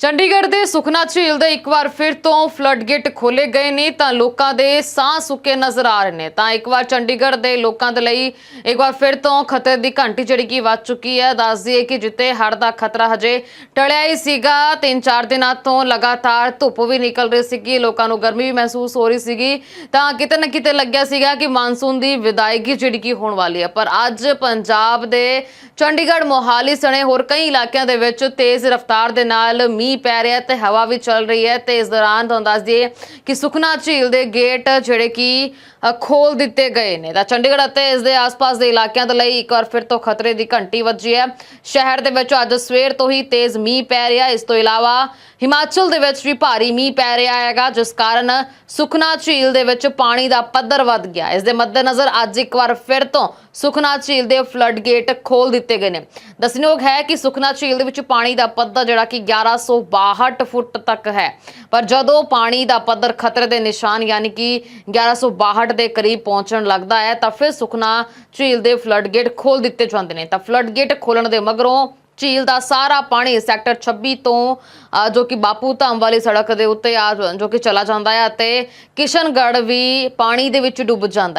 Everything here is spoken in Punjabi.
ਚੰਡੀਗੜ੍ਹ ਦੇ ਸੁਖਨਾ ਝੀਲ ਦੇ ਇੱਕ ਵਾਰ ਫਿਰ ਤੋਂ ਫਲੱਡ ਗੇਟ ਖੋਲੇ ਗਏ ਨੇ, ਤਾਂ ਲੋਕਾਂ ਦੇ ਸਾਹ ਸੁੱਕੇ ਨਜ਼ਰ ਆ ਰਹੇ ਨੇ। ਤਾਂ ਇੱਕ ਵਾਰ ਚੰਡੀਗੜ੍ਹ ਦੇ ਲੋਕਾਂ ਦੇ ਲਈ ਇੱਕ ਵਾਰ ਫਿਰ ਤੋਂ ਖਤਰੇ ਦੀ ਘੰਟੀ ਜਿਹੜੀ ਕਿ ਵੱਜ ਚੁੱਕੀ ਹੈ। ਦੱਸ ਦਈਏ ਕਿ ਜਿੱਤੇ ਹੜ੍ਹ ਦਾ ਖਤਰਾ ਹਜੇ ਟਲਿਆ ਹੀ ਸੀਗਾ, ਤਿੰਨ ਚਾਰ ਦਿਨਾਂ ਤੋਂ ਲਗਾਤਾਰ ਧੁੱਪ ਵੀ ਨਿਕਲ ਰਹੀ ਸੀਗੀ, ਲੋਕਾਂ ਨੂੰ ਗਰਮੀ ਵੀ ਮਹਿਸੂਸ ਹੋ ਰਹੀ ਸੀਗੀ। ਤਾਂ ਕਿਤੇ ਨਾ ਕਿਤੇ ਲੱਗਿਆ ਸੀਗਾ ਕਿ ਮਾਨਸੂਨ ਦੀ ਵਿਦਾਇਗੀ ਜਿਹੜੀ ਕਿ ਹੋਣ ਵਾਲੀ ਹੈ। ਪਰ ਅੱਜ ਪੰਜਾਬ ਦੇ ਚੰਡੀਗੜ੍ਹ ਮੋਹਾਲੀ ਸਣੇ ਹੋਰ ਕਈ ਇਲਾਕਿਆਂ ਦੇ ਵਿੱਚ ਤੇਜ਼ ਰਫ਼ਤਾਰ ਦੇ ਨਾਲ ਮੀਂਹ ਪੈ ਰਿਹਾ ਤੇ ਹਵਾ ਵੀ ਚੱਲ ਰਹੀ ਹੈ ਤੇ ਇਸ ਦੌਰਾਨ ਤੁਹਾਨੂੰ ਦੱਸ ਦਈਏ ਕਿ ਸੁਖਨਾ ਝੀਲ ਦੇ ਗੇਟ ਜਿਹੜੇ ਕਿ ਖੋਲ ਦਿੱਤੇ ਗਏ ਨੇ। ਤਾਂ ਚੰਡੀਗੜ੍ਹ ਅਤੇ ਇਸ ਦੇ ਆਸ-ਪਾਸ ਦੇ ਇਲਾਕਿਆਂ ਦੇ ਲਈ ਇੱਕ ਵਾਰ ਫਿਰ ਤੋਂ ਖਤਰੇ ਦੀ ਘੰਟੀ ਵੱਜੀ ਹੈ। ਸ਼ਹਿਰ ਦੇ ਵਿੱਚ ਅੱਜ ਸਵੇਰ ਤੋਂ ਹੀ ਤੇਜ਼ ਮੀਂਹ ਪੈ ਰਿਹਾ ਇਸ ਤੋਂ ਇਲਾਵਾ ਹਿਮਾਚਲ ਦੇ ਵਿੱਚ ਵੀ ਭਾਰੀ ਮੀਂਹ ਪੈ ਰਿਹਾ ਹੈਗਾ, ਜਿਸ ਕਾਰਨ ਸੁਖਨਾ ਝੀਲ ਦੇ ਵਿੱਚ ਪਾਣੀ ਦਾ ਪੱਧਰ ਵੱਧ ਗਿਆ ਇਸ ਦੇ ਮੱਦੇਨਜ਼ਰ ਅੱਜ ਇੱਕ ਵਾਰ ਫਿਰ ਤੋਂ ਸੁਖਨਾ ਝੀਲ ਦੇ ਫਲੱਡ ਗੇਟ ਖੋਲ ਦਿੱਤੇ ਗਏ ਨੇ। ਦੱਸਣਯੋਗ ਹੈ ਕਿ ਸੁਖਨਾ ਝੀਲ ਦੇ ਵਿੱਚ ਪਾਣੀ ਦਾ ਪੱਧਰ ਜਿਹੜਾ ਕਿ 1162 ਫੁੱਟ ਤੱਕ ਹੈ। ਪਰ ਜਦੋਂ ਪਾਣੀ ਦਾ ਪੱਧਰ ਖਤਰੇ ਦੇ ਨਿਸ਼ਾਨ ਯਾਨੀ ਕਿ 1162 ਦੇ ਕਰੀਬ ਪਹੁੰਚਣ ਲੱਗਦਾ ਹੈ, ਤਾਂ ਫਿਰ ਸੁਖਨਾ ਝੀਲ ਦੇ ਫਲੱਡ ਗੇਟ ਖੋਲ ਦਿੱਤੇ ਜਾਂਦੇ ਨੇ। ਤਾਂ ਫਲੱਡ ਗੇਟ ਖੋਲਣ ਦੇ ਮਗਰੋਂ ਝੀਲ ਦਾ ਸਾਰਾ ਪਾਣੀ ਸੈਕਟਰ 26 ਤੋਂ ਜੋ ਕਿ ਬਾਪੂ ਧਾਮ ਵਾਲੀ ਸੜਕ ਦੇ ਉੱਤੇ ਆ, ਜੋ ਕਿ ਚਲਾ ਜਾਂਦਾ ਹੈ ਅਤੇ ਕਿਸ਼ਨਗੜ੍ਹ ਵੀ ਪਾਣੀ ਦੇ ਵਿੱਚ ਡੁੱਬ ਜਾਂਦਾ ਹੈ।